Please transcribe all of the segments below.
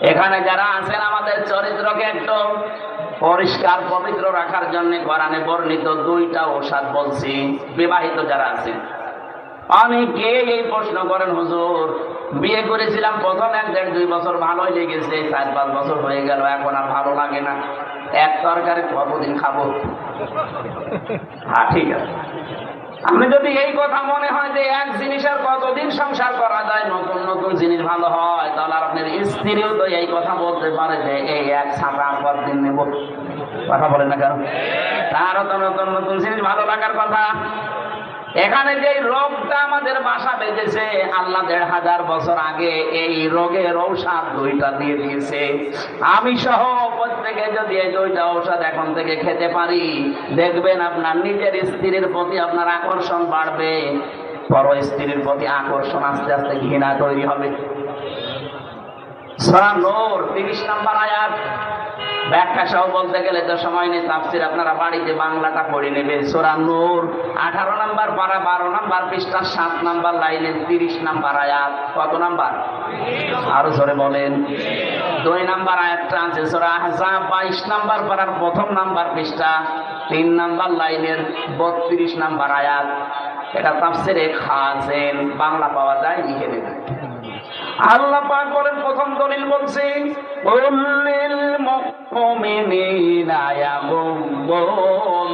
এখানে যারা আছেন আমাদের চরিত্রকে একটু পরিষ্কার, পবিত্র রাখার জন্য কোরআনে বর্ণিত দুইটা ওষাদ বলছি, বিবাহিত যারা আছেন। অনেকে এই প্রশ্ন করেন, হুজুর, বিয়ে করেছিলাম প্রথম এক দেড় দুই বছর, ভালোই লেগেছে, চার পাঁচ বছর হয়ে গেল, এখন আর ভালো লাগে না। এক তরকারি কতদিন খাব? হ্যাঁ ঠিক আছে। আপনি যদি এই কথা মনে হয় যে এক জিনিসের কতদিন সংসার করা যায়, নতুন নতুন জিনিস ভালো হয়, তাহলে আপনার স্ত্রীও তো এই কথা বলতে পারে যে, এই এক ছাপা পর দিন নেব? কথা বলে না কেন? তারও তো নতুন নতুন জিনিস ভালো লাগার কথা। এখানে যে রোগটা আমাদের বাসা বেঁধেছে, আল্লাহ দেড় হাজার বছর আগে এই রোগের ঔষধ দুইটা দিয়ে দিয়েছে। আমি সহ প্রত্যেকে যদি এই দুইটা ঔষধ এখন থেকে খেতে পারি, দেখবেন আপনার নিজের স্ত্রীর প্রতি আপনার আকর্ষণ বাড়বে। পর স্ত্রীর প্রতি আকর্ষণ আস্তে আস্তে ঘৃণা তৈরি হবে। সরা নূর, তিরিশ নাম্বার আয়াত। ব্যাখ্যা সহ বলতে গেলে তো সময় নেই, তাফসির আপনারা বাড়িতে বাংলাটা পড়ে নেবে সোরা নূর, আঠারো নাম্বার পারা, বারো নাম্বার পৃষ্ঠা, সাত নাম্বার লাইনে, তিরিশ নাম্বার আয়াত। কত নাম্বার? আরও জোরে বলেন। দুই নাম্বার আয়াতটা আছে, সোরা আহজাব, বাইশ নাম্বার পারার প্রথম নাম্বার পৃষ্ঠা, তিন নাম্বার লাইনের বত্রিশ নাম্বার আয়াত। এটা তাফসিরে খাজেন, বাংলা পাওয়া যায়, লিখে নেবেন। আল্লাহ পাক বলেন, প্রথম দলিল বলছে উল্লিল মুমিনিনা ইয়াগুম্মু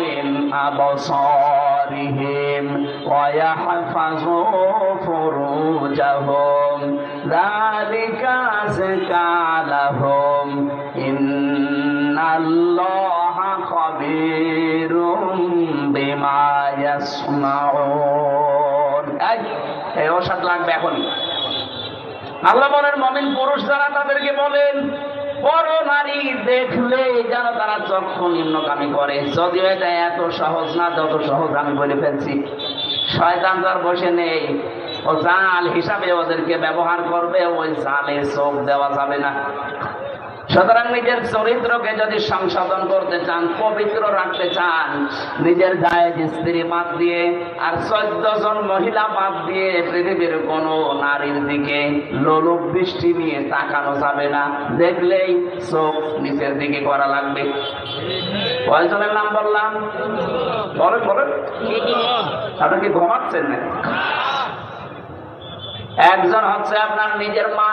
মিন আবসারিহিম ওয়া ইয়াহফাযু ফুরুজাহুম। যালিকা আযকা লাহুম। ইন্নাল্লাহা খাবীরুম বিমা ইয়াসমাউন। এই ওষুধ লাগবে এখনই আল্লাহ বলেন, মমিন পুরুষ যারা তাদেরকে বলেন, বড় নারী দেখলে যেন তারা চক্ষু নিম্নগামী করে। যদিও এটা এত সহজ না, যত সহজ আমি বলে ফেলছি। শয়তান তার বসে নেই। ও জাল হিসাবে ওদেরকে ব্যবহার করবে, ওই জালে চোখ দেওয়া যাবে না। সুতরাং নিজের চরিত্রকে যদি সংশোধন করতে চান, পবিত্র রাখতে চান, নিজের জায়েজ স্ত্রী বাদ দিয়ে আর চোদ্দ জন মহিলা বাদ দিয়ে পৃথিবীর কোন নারীর দিকে লোলুপ দৃষ্টি নিয়ে তাকানো যাবে না। দেখলেই চোখ নিচের দিকে করা লাগবে। কয়জনের নাম বললাম। বলেন বলেন। আপনি কি ঘুমাচ্ছেন না একজন হচ্ছে আপনার নিজের মা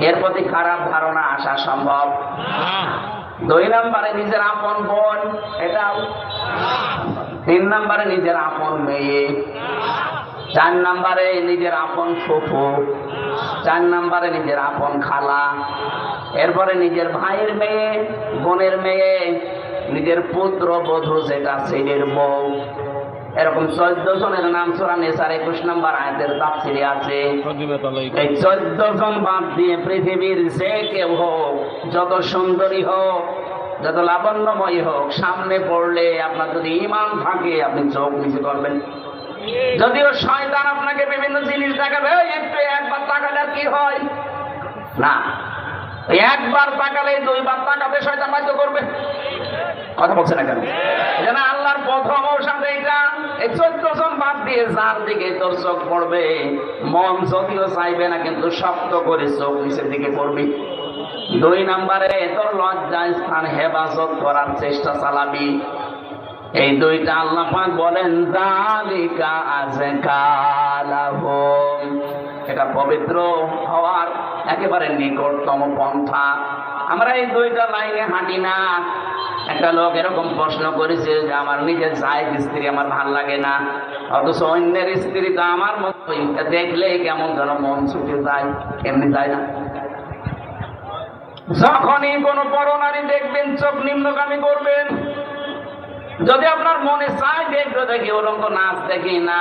এর প্রতি খারাপ ধারণা আসা সম্ভব। দুই নম্বরে নিজের আপন বোন এটাও তিন নম্বরে নিজের আপন মেয়ে। চার নম্বরে নিজের আপন ফুফু। চার নম্বরে নিজের আপন খালা। এরপরে নিজের ভাইয়ের মেয়ে, বোনের মেয়ে, নিজের পুত্র, বধূ, যেটা ছেলের বউ। এরকম চোদ্দ জনের নাম সোরা নেশার একুশ নম্বর আয়াতের তাফসিরে আছে। এই চোদ্দ জন বাদ দিয়ে পৃথিবীর যে কেউ হোক, যত সুন্দরী হোক, যত লাবণ্যময় হোক, সামনে পড়লে আপনার যদি ইমান থাকে, আপনি চোখ নিচে করবেন। যদিও শয়তান আপনাকে বিভিন্ন জিনিস দেখাবে একটু একবার তাকালে কি হয়? না। একবার তাকালে দুইবার তাকাবে, শয়তান বাধ্য করবে। কথা বলছে না কেন? যেন আল্লাহর প্রথম ঔষধ এইটা, এই চোদ্দ জন বাদ দিয়ে যার দিকে তোর চোখ পড়বে, মন যদিও চাইবে না, কিন্তু শক্ত করে চোখ নিচের দিকে দুই নম্বরে, তোর স্থান হেফাজত করার চেষ্টা চালাবি। এই দুইটা আল্লাহ পাক বলেন জালিকা এটা পবিত্র হওয়ার একেবারে নিকটতম পন্থা। আমরা এই দুইটা লাইনে হাঁটি না। একটা লোক এরকম প্রশ্ন করেছে যে আমার নিজের জায়েজ স্ত্রী আমার ভালো লাগে না, অথচ অন্যের স্ত্রী তো আমার মতোই। দেখলে কেমন যেন মন ছুটে যায়, এমনি যায় না। যখনই কোনো বড় নারী দেখবেন, চোখ নিম্নগামী করবেন, যদি আপনার মনে চায় একটু দেখি ওরকম নাচ দেখি না,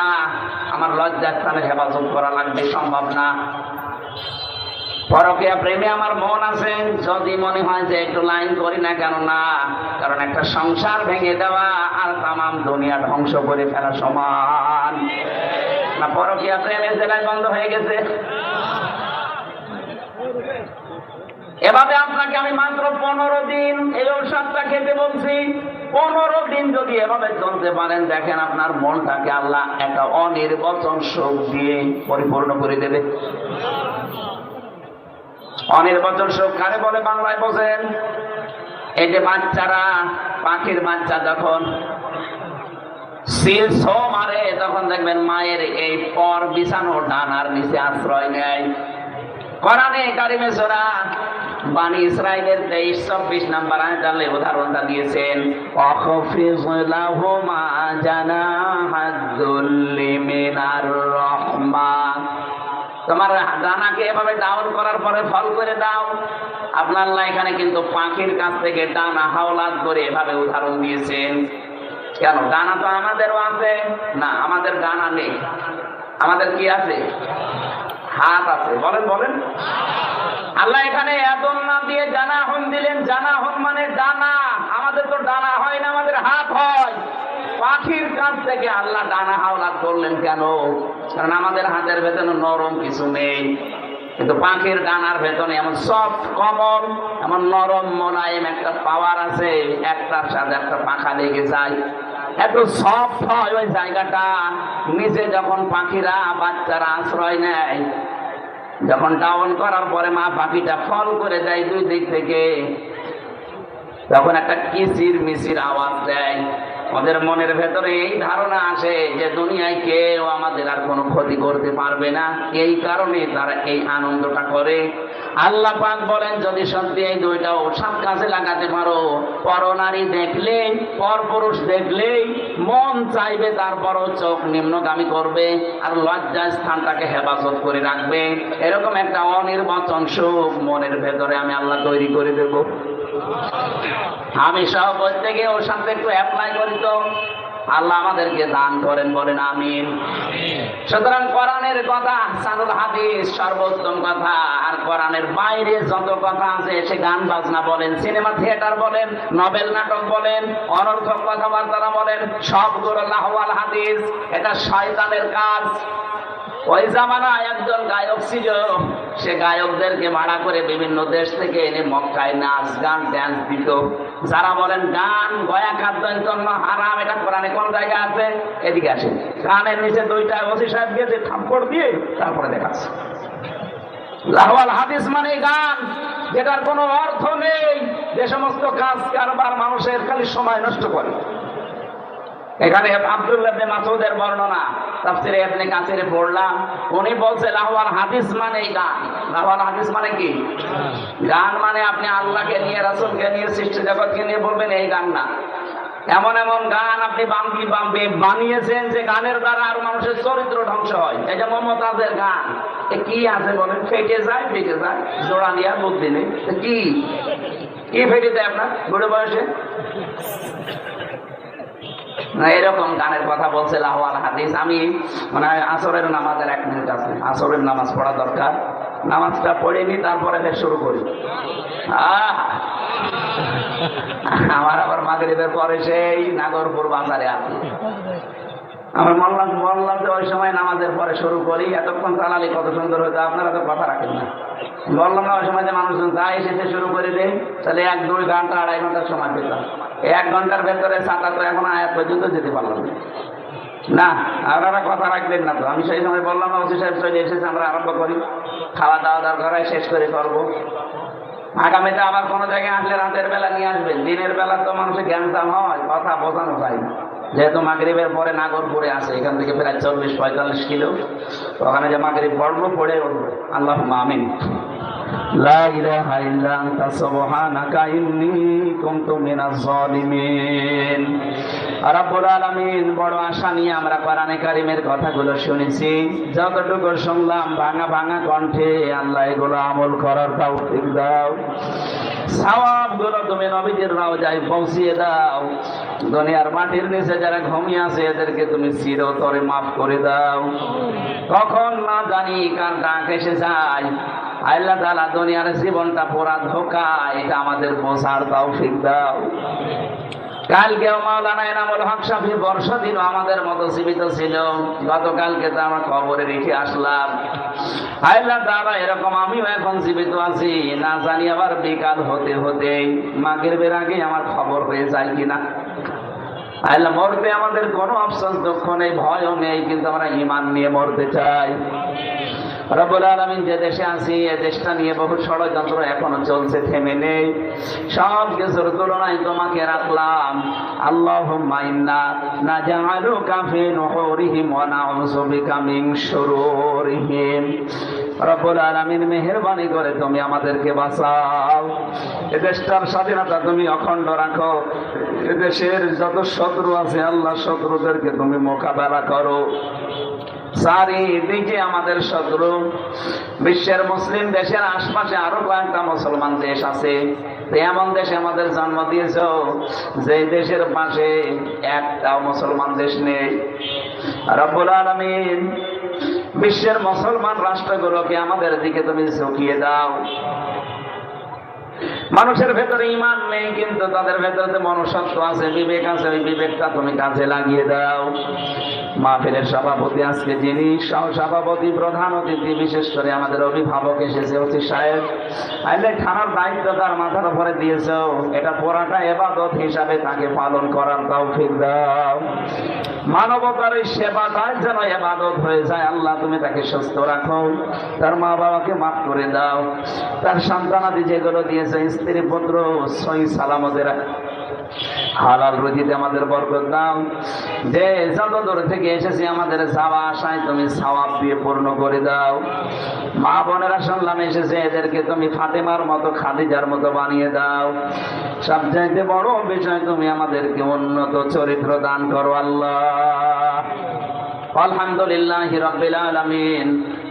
আমার লজ্জার স্থানে হেফাজত করা লাগবে, সম্ভব না। পরকিয়া প্রেমে আমার মন আছে। যদি মনে হয় যে একটু লাইন করি না কেন? না। কারণ একটা সংসার ভেঙে দেওয়া আর তামাম দুনিয়া ধ্বংস করে ফেলা সমান। না, পরকিয়া প্রেমের জেলায় বন্ধ হয়ে গেছে। এভাবে আপনাকে আমি মাত্র পনেরো দিন এই ঔষধটা খেতে বলছি। পনেরো দিন যদি এভাবে চলতে পারেন, দেখেন আপনার মনটাকে আল্লাহ একটা অনির্বচন সুখ দিয়ে পরিপূর্ণ করে দেবে। অনির্বাচন শোক কারে বলে বাংলায় বোঝেন। এই যে বাচ্চারা, পাখির বাচ্চা যখন সিল ছো মারে, তখন দেখবেন মায়ের এই পর বিছানো ডানার নিচে আশ্রয় নেয়। উদাহরণটা দিয়েছেন তোমার ডানাকে এভাবে ডাউন করার পরে ফল করে দাও। আপনার এখানে কিন্তু পাখির কাছ থেকে ডানা, হাওলাত করে এভাবে উদাহরণ দিয়েছেন। কেন? ডানা তো আমাদেরও আছে। না, আমাদের ডানা নেই। আমাদের কি আছে? হাত আছে। বলেন বলেন। আল্লাহ এখানে এত নাম দিয়ে জানা হন দিলেন। জানা হন মানে ডানা। আমাদের তো ডানা হয় না, আমাদের হাত হয়। পাখির কাছ থেকে আল্লাহ ডানা হাওলাত করলেন কেন? কারণ আমাদের হাতের ভেতরে নরম কিছু নেই। কিন্তু পাখির ডানার ভেতরে এমন সফট কমল এমন নরম মোলায়েম একটা পাওয়ার আছে, একটার সাথে একটা পাখা লেগে যায়। এত সফট হয় ওই জায়গাটা। নিচে যখন পাখিরা, বাচ্চারা আশ্রয় নেয়, যখন ডাউন করার পরে মা পাখিটা ফল করে দেয় দুই দিক থেকে, তখন একটা কিচির মিচির আওয়াজ দেয়। ওদের মনের ভেতরে এই ধারণা আসে যে দুনিয়ায় কেউ আমাদের আর কোনো ক্ষতি করতে পারবে না। এই কারণে তারা এই আনন্দটা করে। আল্লাহ পাক বলেন, যদি সত্যি এই দুইটা ওসাদ কাছে লাগাতে পারো, পরনারী দেখলেই পরপুরুষ দেখলেই মন চাইবে, তারপরও চোখ নিম্নগামী করবে আর লজ্জা স্থানটাকে হেফাজত করে রাখবে। এরকম একটা অনির্বাচন সুখ মনের ভেতরে আমি আল্লাহ তৈরি করে দেব। আমি সহ প্রত্যেকে ওর সাথে একটু অ্যাপ্লাই করি তো। আল্লাহ আমাদেরকে দান করেন, বলেন আমিন। সুতরাং কোরআনের কথা সানুল হাদিস, সর্বোত্তম কথা। আর কোরআনের বাইরে যত কথা আছে, সে গান বাজনা বলেন, সিনেমা থিয়েটার বলেন, নভেল নাটক বলেন, অনর্থক কথাবার্তা বলেন, সবগুলো লাহওয়াল হাদিস। এটা শয়তানের কাজ। ওই জামানায় একজন গায়ক ছিল সে গায়কদেরকে ভাড়া করে বিভিন্ন দেশ থেকে এনে মক্কায় নাচ, গান ড্যান্স দিত। যারা বলেন, গান, গয়া খাদ্য জন্য হারাম, এটা কোরআনে কোন জায়গা আছে? এদিকে আসে গানের নিচে দুইটা ওসি সাহেব গিয়েছে থাপ্পড় দিয়ে তারপরে দেখাচ্ছে। লাহওয়াল হাদিস মানে গান, যেটার কোনো অর্থ নেই। যে সমস্ত কাজ কারবার মানুষের খালি সময় নষ্ট করে। এখানে আব্দুল্লাহ ইবনে বর্ণনা। তাফসিরে ইবনে কাসিরে পড়লাম। উনি বলছে, লাহওয়াল হাদিস মানে গান। লাহওয়াল হাদিস মানে কি? গান মানে আপনি আল্লাহকে নিয়ে, রাসূলকে নিয়ে, সৃষ্টি জগৎকে নিয়ে বলবেন, এই গান না। এমন এমন গান আপনি বাম্পি বাম্পি বানিয়েছেন যে গানের দ্বারা আর মানুষের চরিত্র ধ্বংস হয়। এই যে মমতাজের গান। কি আছে বলেন? ফেটে যায় ফেটে যায়। জোড়া দেওয়ার বুদ্ধি নেই। কি? কি ফেটে দেয় আপনার? বুড়ো বয়সে? এরকম গানের কথা বলছে লাহওয়াল হাদিস। আমি মানে আসরের নামাজের এক মিনিট আছে। আসরের নামাজ পড়া দরকার। নামাজটা পড়ে নি, তারপরে শুরু করি! আমার আবার মাগরিবের পরে সেই নাগরপুর বাজারে আছে। আমার বললাম বললাম যে ওই সময় নামাজের পরে শুরু করি, এতক্ষণ চালালি কত সুন্দর হতো আপনারা তো কথা রাখেন না। না ওই সময় যে মানুষজন যা এসেছে শুরু করে দেয়, তাহলে এক, দুই ঘণ্টা, আড়াই ঘণ্টার সময় পেতাম এক ঘণ্টার ভেতরে সাঁতার তো এখন আয়াত পর্যন্ত যেতে পারলাম না। আপনারা কথা রাখবেন না তো। আমি সেই সময় বললাম না ওসি সাহেব চলে এসেছে, আমরা আরম্ভ করি। খাওয়া দাওয়া দাওয়া ঘরে শেষ করে করব আগামীতে আবার কোনো জায়গায় আসলে রাতের বেলা নিয়ে আসবেন। দিনের বেলা তো মানুষের জ্ঞানতাম হয়, কথা বোঝানো যায় না। যেহেতু মাগরীবের পরে নাগরপুরে আছে, এখান থেকে প্রায় চল্লিশ, পঁয়তাল্লিশ কিলো। ওখানে যে মাগরীব পড়ব পড়ে উঠবো আল্লাহ মামিন লা রাব্বুল আলামিন, বড় আশা নিয়ে আমরা কোরআনে কারিমের কথাগুলো শুনেছি। যতটুকু শুনলাম, ভাঙা ভাঙা কণ্ঠে আল্লাহ এগুলো আমল করার দাও। তুমি পৌঁছিয়ে দাও। দুনিয়ার মাটির নিচে যারা ঘুমিয়ে আছে, এদেরকে তুমি চিরতরে মাফ করে দাও। কখন না জানি কার ডাক এসে যায়। আল্লাহ তালা দুনিয়ার জীবনটা পোড়া ধোকা, এটা আমাদের বোঝার তৌফিক দাও। কালকেও মাওলানা এনামুল হক বর্ষ দিন আমাদের মতো জীবিত ছিল, গতকালকে তো আমরা খবরে রেখে আসলাম। আল্লাহ দাদা এরকম আমিও এখন জীবিত আছি, না জানি আবার বিকাল হতে হতে মাগের বের আগে আমার খবর হয়ে যায় কিনা। আল্লাহ মরতে আমাদের কোনো অপশন দুঃখ নেই, ভয়ও নেই, কিন্তু আমরা ইমান নিয়ে মরতে চাই। রব্বুল আলমিন যে দেশে আছি, এ দেশটা নিয়ে বহু ষড়যন্ত্র এখনও চলছে, থেমে নেই। সব কিছুর তুলনায় তোমাকে রাখলাম। আল্লাহ মাইন্না না জাহালু কাফি নহরিহিম ওয়া নাউযু বিকা মিন শুরুরিহিম আলামিন মেহেরবানি করে তুমি আমাদেরকে বাঁচাও। এ দেশটার স্বাধীনতা তুমি অখণ্ড রাখো। এ দেশের যত শত্রু আছে আল্লাহ শত্রুদেরকে তুমি মোকাবেলা করো। চারিদিকে আমাদের শত্রু। বিশ্বের মুসলিম দেশের আশপাশে আরও কয়েকটা মুসলমান দেশ আছে। এমন দেশে আমাদের জন্ম দিয়েছ, যে দেশের পাশে একটাও মুসলমান দেশ নেই। রব্বুল আলমিন, বিশ্বের মুসলমান রাষ্ট্রগুলোকে আমাদের দিকে তুমি ঝুঁকিয়ে দাও। মানুষের ভেতরে ইমান নেই, কিন্তু তাদের ভেতরে মনুষ্যত্ব আছে, বিবেক আছে, ওই বিবেকটা তুমি কাজে লাগিয়ে দাও। মাহফিলের সভাপতি আজকে যিনি সভাপতি, প্রধান অতিথি, বিশেষ করে আমাদের অভিভাবক এসেছে অতি সাহেব। আইলে খানার দায়িত্ব তার মাথার উপরে দিয়েছ। এটা পুরাটা এবাদত হিসাবে তাকে পালন করার তৌফিক দাও। মানবতার ওই সেবাটাই যেন এবাদত হয়ে যায়। আল্লাহ তুমি তাকে সুস্থ রাখো। তার মা বাবাকে মাফ করে দাও। তার সন্তানাদি যেগুলো দিয়েছে, স্ত্রী, পুত্র সই সালামতের হালাল রুজিতে আমাদের বরকত দাও। যে যত দূর থেকে এসেছি আমাদের যাওয়া আশায় তুমি সওয়াব দিয়ে পূর্ণ করে দাও। মা বোনেরা শুনলাম এসেছে, এদেরকে তুমি ফাতেমার মতো, খাদিজার মতো বানিয়ে দাও। সবচাইতে বড় বিষয় তুমি আমাদেরকে উন্নত চরিত্র দান করো আল্লাহ। আলহামদুলিল্লাহ রব্বিল আলামিন।